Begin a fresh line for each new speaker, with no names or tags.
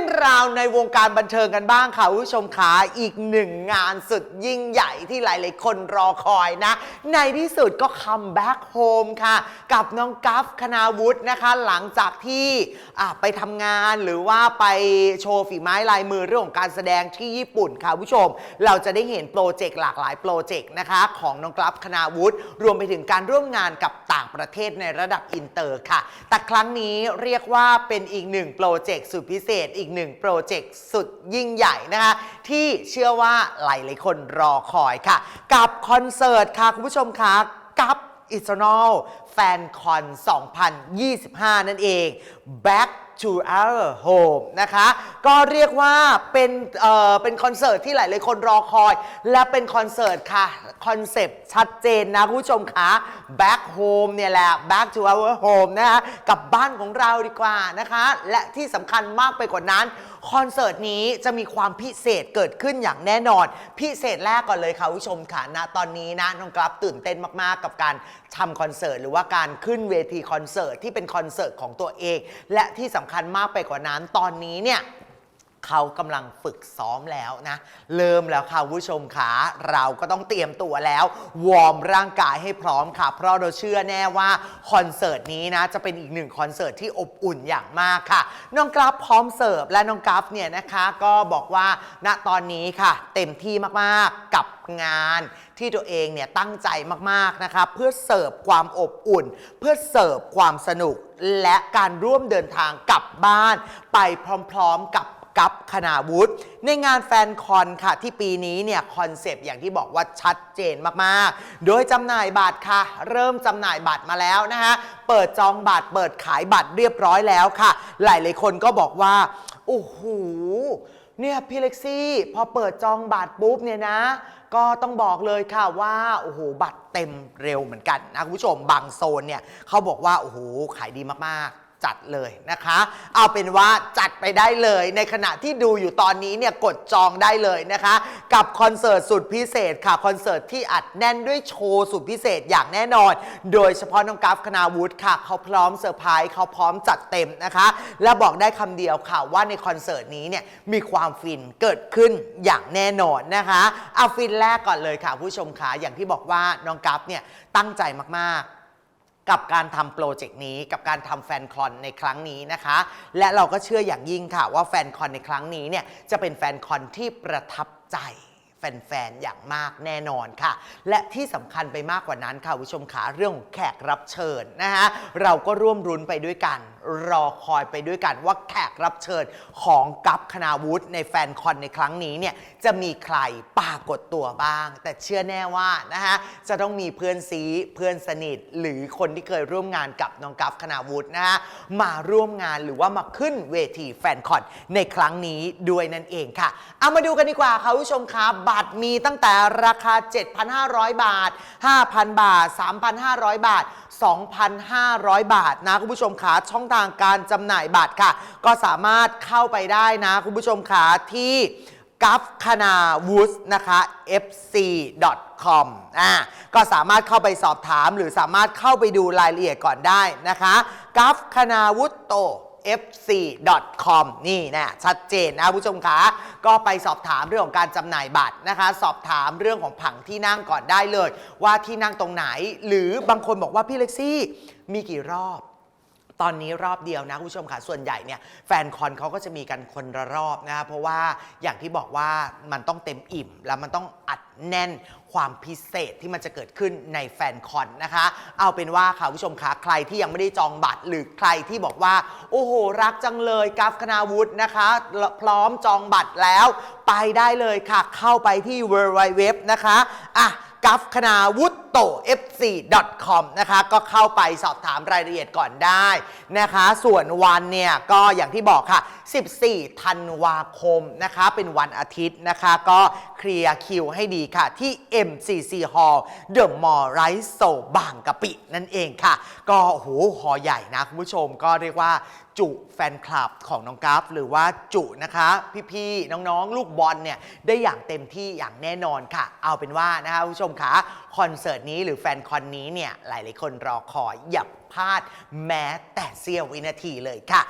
รื่องราวในวงการบันเทิงกันบ้างค่ะคุณผู้ชมขาอีกหนึ่งงานสุดยิ่งใหญ่ที่หลาย ๆ คนรอคอยนะ ในที่สุดก็คัมแบ็กโฮมค่ะ กับน้องกัฟคณาวุฒินะคะ หลังจากที่ไปทำงานหรือว่าไปโชว์ฝีไม้ลายมือเรื่องของการแสดงที่ญี่ปุ่นค่ะคุณผู้ชม เราจะได้เห็นโปรเจกต์หลากหลายโปรเจกต์นะคะของน้องกัฟคณาวุฒิรวมไปถึงการร่วมงานกับต่างประเทศในระดับอินเตอร์ค่ะ แต่ครั้งนี้เรียกว่าเป็นอีกหนึ่งโปรเจกต์สุดพิเศษอีกหนึ่งโปรเจกต์สุดยิ่งใหญ่นะคะ ที่เชื่อว่าหลายๆคนรอคอยค่ะ กับคอนเสิร์ตค่ะ คุณผู้ชมคะกับอิสโนลแฟนคอน 2025 นั่นเอง Back to our home นะคะ ก็เรียกว่าเป็นเอ่อเป็นคอนเสิร์ตที่หลายๆคนรอคอย และเป็นคอนเสิร์ตค่ะ คอนเซปต์ชัดเจนนะคุณผู้ชมคะ Back home เนี่ยแหละ Back to our home นะคะกลับบ้านของเราดีกว่านะคะ และที่สำคัญมากไปกว่านั้นคอนเสิร์ตนี้จะมีความพิเศษเกิดขึ้นอย่างแน่นอน พิเศษแรกก่อนเลยค่ะคุณผู้ชมค่ะณตอนนี้นะน้องกราฟตื่นเต้นมากๆ กับการทำคอนเสิร์ตหรือว่าการขึ้นเวทีคอนเสิร์ตที่เป็นคอนเสิร์ตของตัวเอง และที่สำคัญมากไปกว่านั้นตอนนี้เนี่ย เขากำลังฝึกซ้อมแล้วนะ เริ่มแล้วค่ะผู้ชมขาเราก็ต้องเตรียมตัวแล้ว วอร์มร่างกายให้พร้อมค่ะ เพราะเราเชื่อแน่ว่าคอนเสิร์ตนี้นะจะเป็นอีกหนึ่งคอนเสิร์ตที่อบอุ่นอย่างมากค่ะ น้องกราฟพร้อมเสิร์ฟและน้องกราฟเนี่ยนะคะก็บอกว่าณตอนนี้ค่ะ เต็มที่มากๆกับงานที่ตัวเองเนี่ยตั้งใจมากๆนะคะเพื่อเสิร์ฟความอบอุ่น เพื่อเสิร์ฟความสนุก และการร่วมเดินทางกลับบ้าน ไปพร้อมๆกับ กับคณาวุฒิในงานแฟนคอนค่ะ ที่ปีนี้เนี่ยคอนเซปต์อย่างที่บอกว่าชัดเจนมาก ๆ โดยจำหน่ายบัตรค่ะ เริ่มจำหน่ายบัตรมาแล้วนะคะเปิดจองบัตรเปิดขายบัตรเรียบร้อยแล้วค่ะ หลาย ๆ คนก็บอกว่า โอ้โหเนี่ยพี่เล็กซี่พอเปิดจองบัตรปุ๊บเนี่ยนะ ก็ต้องบอกเลยค่ะว่าโอ้โหบัตรเต็มเร็วเหมือนกันนะคุณผู้ชมบางโซนเนี่ยเขาบอกว่าโอ้โหขายดีมาก ๆ จัดเลยนะคะ เอาเป็นว่าจัดไปได้เลยในขณะที่ดูอยู่ตอนนี้เนี่ยกดจองได้เลยนะคะ กับคอนเสิร์ตสุดพิเศษค่ะ คอนเสิร์ตที่อัดแน่นด้วยโชว์สุดพิเศษอย่างแน่นอน โดยเฉพาะน้องกราฟคณาวุฒิค่ะ เขาพร้อมเซอร์ไพรส์เขาพร้อมจัดเต็มนะคะ และบอกได้คำเดียวค่ะว่าในคอนเสิร์ตนี้เนี่ยมีความฟินเกิดขึ้นอย่างแน่นอนนะคะเอาฟินแรกก่อนเลยค่ะ ผู้ชมค่ะอย่างที่บอกว่าน้องกราฟเนี่ยตั้งใจมากๆ กับการทำโปรเจกต์นี้ กับการทำแฟนคอนในครั้งนี้นะคะ และเราก็เชื่ออย่างยิ่งค่ะว่าแฟนคอนในครั้งนี้เนี่ยจะเป็นแฟนคอนที่ประทับใจแฟนๆ อย่างมากแน่นอนค่ะ และที่สำคัญไปมากกว่านั้นค่ะผู้ชมขาเรื่องของแขกรับเชิญนะคะเราก็ร่วมรุ้นไปด้วยกันรอคอยไปด้วยกันว่าแขกรับเชิญของกัปคณาวุฒิในแฟนคอนในครั้งนี้เนี่ยจะมีใครปรากฏตัวบ้าง แต่เชื่อแน่ว่านะคะจะต้องมีเพื่อนซีเพื่อนสนิท หรือคนที่เคยร่วมงานกับน้องกัฟคณาวุฒินะคะมาร่วมงานหรือว่ามาขึ้นเวทีแฟนคอนในครั้งนี้ด้วยนั่นเองค่ะ เอามาดูกันดีกว่าค่ะคุณผู้ชมคะบัตรมีตั้งแต่ราคา 7,500 บาท 5,000 บาท 3,500 บาท 2,500 บาทนะคุณผู้ชมขาช่องทางการจำหน่ายบัตรค่ะ ก็สามารถเข้าไปได้นะ คุณผู้ชมขาที่กัฟคณาวูสนะคะ fc.com อ่าก็สามารถเข้าไปสอบถามหรือสามารถเข้าไปดูรายละเอียดก่อนได้นะคะกัฟคณาวุฒโต fc.com นี่นะชัดเจนนะผู้ชมคะก็ไปสอบถามเรื่องของการจำหน่ายบัตรนะคะ สอบถามเรื่องของผังที่นั่งก่อนได้เลย ว่าที่นั่งตรงไหน หรือบางคนบอกว่าพี่เล็กซี่มีกี่รอบ ตอนนี้รอบเดียวนะคุณผู้ชมค่ะส่วนใหญ่เนี่ยแฟนคอนเขาก็จะมีกันคนละรอบนะคะเพราะว่าอย่างที่บอกว่ามันต้องเต็มอิ่ม แล้วมันต้องอัดแน่นความพิเศษที่มันจะเกิดขึ้นในแฟนคอนนะคะ เอาเป็นว่าค่ะผู้ชมคะใครที่ยังไม่ได้จองบัตรหรือใครที่บอกว่า โอ้โห รักจังเลยกราฟคณาวุฒินะคะ พร้อมจองบัตรแล้ว ไปได้เลยค่ะ เข้าไปที่ w w w นะคะอะกัฟคณาวุฒโต 4.com นะคะก็เข้าไปสอบถามรายละเอียดก่อนได้นะคะ ส่วนวันเนี่ยก็อย่างที่บอกค่ะ 14 ธันวาคมนะคะเป็นวันอาทิตย์นะคะ ก็เคลียร์คิวให้ดีค่ะ ที่ MCC Hall The Mall r i s o บางกะปินั่นเองค่ะ ก็โอ้โหหอใหญ่นะคุณผู้ชมก็เรียกว่าจุแฟนคลับของน้องกราฟหรือว่าจุนะคะ พี่ๆน้องๆ ลูกบอลเนี่ยได้อย่างเต็มที่อย่างแน่นอนค่ะ เอาเป็นว่านะคะผู้ชมคะคอนเสิร์ตนี้หรือแฟนคอนนี้เนี่ยหลายๆคนรอคอยอย่าพลาดแม้แต่เสี้ยววินาทีเลยค่ะ